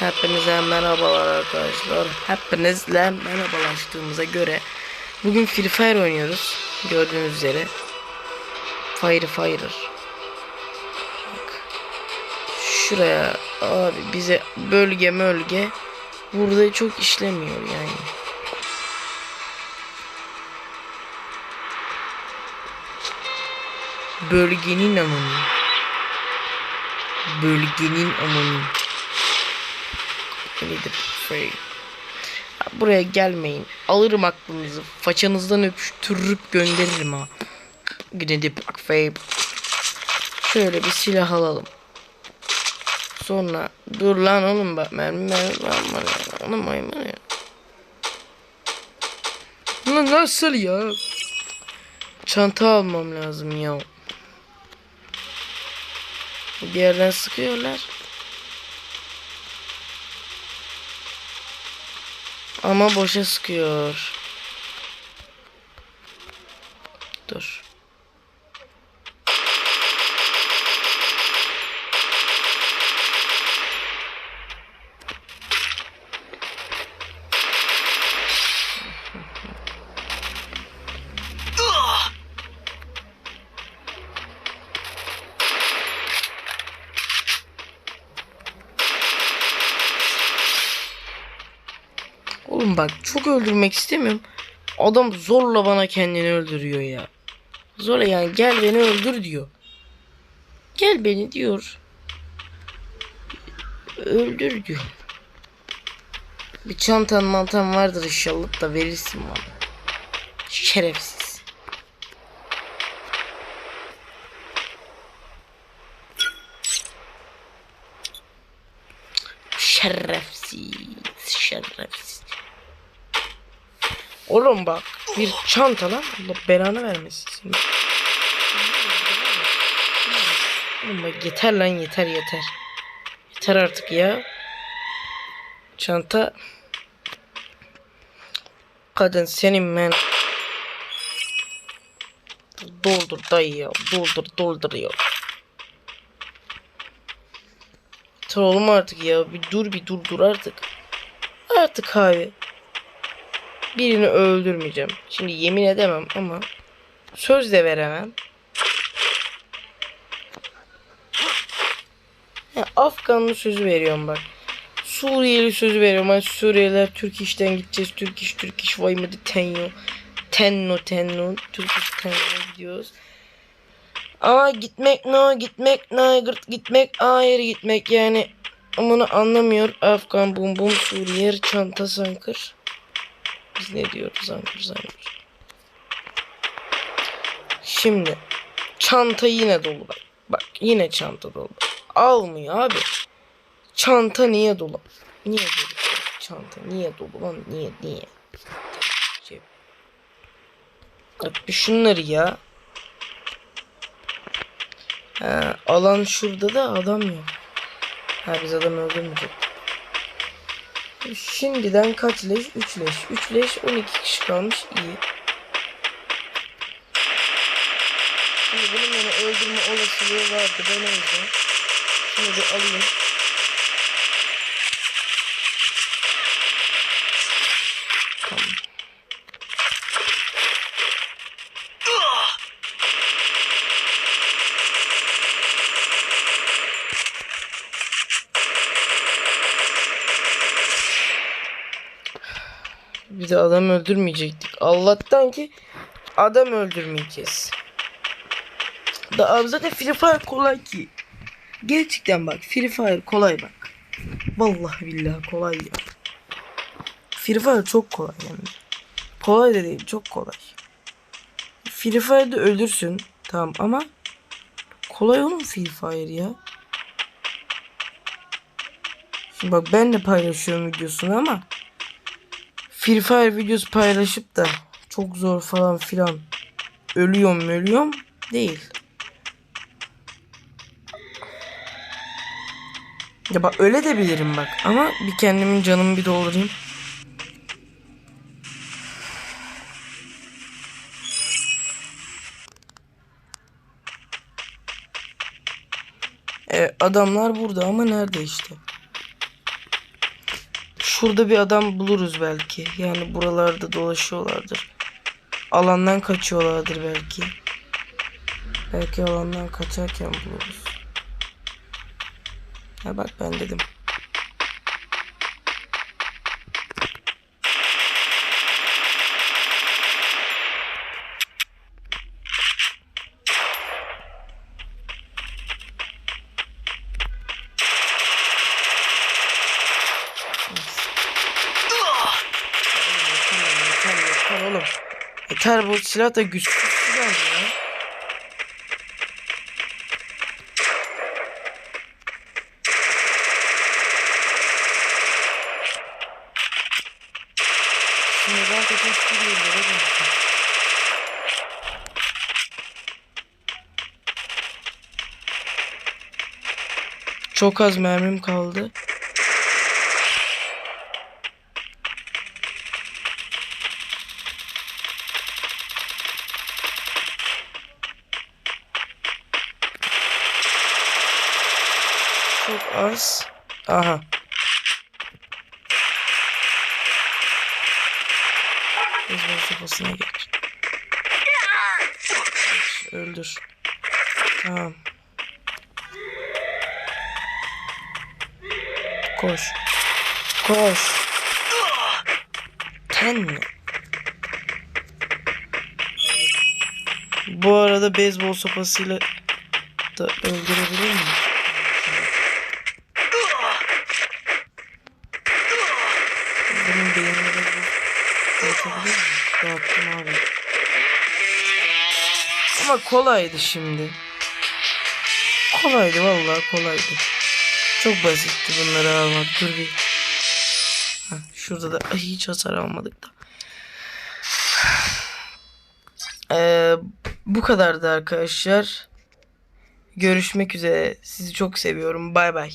Hepinize merhabalar arkadaşlar. Hepinizle merhabalaştığımıza göre bugün Free Fire oynuyoruz. Gördüğünüz üzere. Fire Fire. Bak. Şuraya abi bize bölge bölge burada çok işlemiyor yani. Bölgenin amanı. Bölgenin amanı. Nedir? Free. Ya Buraya gelmeyin. Alırım aklınızı. Façanızdan öpüştürüp gönderirim ha. Gidip bak Fabe. Şöyle bir silah alalım. Sonra dur lan oğlum bak mermi mermi lan. Oğlum maymun ya. Lan nasıl ya? Çanta almam lazım ya. Bir yerden sıkıyorlar. Ama boşa sıkıyor. Dur. Oğlum bak çok öldürmek istemiyorum. Adam zorla bana kendini öldürüyor ya. Zorla yani gel beni öldür diyor. Gel beni diyor. Öldür diyor. Bir çantan mantan vardır inşallah da verirsin bana. Şerefsiz. Şerefsiz. Şerefsiz. Oğlum bak bir çanta lan. Allah belanı vermesin. Oğlum bak yeter lan yeter yeter. Yeter artık ya. Çanta. Kadın senin ben. Doldur dayı ya. Doldur doldur ya. Yeter oğlum artık ya. Bir dur bir dur dur artık. Artık abi. Birini öldürmeyeceğim. Şimdi yemin edemem ama söz de veremem. Ya, Afganlı sözü veriyorum bak. Suriyeli sözü veriyorum. Hani Suriyeliler Türk işten gideceğiz. Türk iş Türk iş vay mıydı tenyo. Tenno tenno. Türk iş tenno gidiyoruz. Aa gitmek no gitmek no gitmek hayır gitmek yani bunu anlamıyor Afgan bum bum Suriye çanta sankır. Biz ne diyoruz sankır sankır. Şimdi çanta yine dolu bak. Bak yine çanta dolu. Almıyor abi. Çanta niye dolu? Niye dolu? Çanta niye dolu lan? Niye niye? Şey. Bak bir şunları ya. Ha, alan şurada da adam yok. Ha biz adam öldürmeyecek. Şimdiden kaç leş? 3 leş. 3 leş 12 kişi kalmış. iyi. Şimdi bunun beni öldürme olasılığı vardı. Ben o. Şunu bir alayım. De adam öldürmeyecektik. Allah'tan ki adam öldürmeyeceğiz. Da abi zaten Free Fire kolay ki. Gerçekten bak Free Fire kolay bak. Vallahi billahi kolay ya. Free Fire çok kolay yani. Kolay da değil çok kolay. Free Fire'da ölürsün tamam ama kolay oğlum Free Fire ya. Şimdi bak ben de paylaşıyorum videosunu ama Free Fire videosu paylaşıp da çok zor falan filan ölüyorum ölüyorum değil. Ya bak öyle de bilirim bak ama bir kendimin canımı bir doldurayım. E, adamlar burada ama nerede işte? Şurada bir adam buluruz belki. Yani buralarda dolaşıyorlardır. Alandan kaçıyorlardır belki. Belki alandan kaçarken buluruz. Ha bak ben dedim. Yeter, yeter, yeter oğlum. Yeter bu silah da dönüştüm. Çok az mermim kaldı. Çok az. Aha. Beyzbol sopasına geç. Öldür. Tamam. Koş. Koş. Ten. Bu arada beyzbol sopasıyla da öldürebilir miyim? De bu- dağıtabilir miyim? Dağıttım abi. Ama kolaydı şimdi. Kolaydı vallahi kolaydı. Çok basitti bunları almak. Dur bir. Heh, şurada da Ay, hiç hasar almadık da. Ee, bu kadardı arkadaşlar. Görüşmek üzere. Sizi çok seviyorum. Bay bay.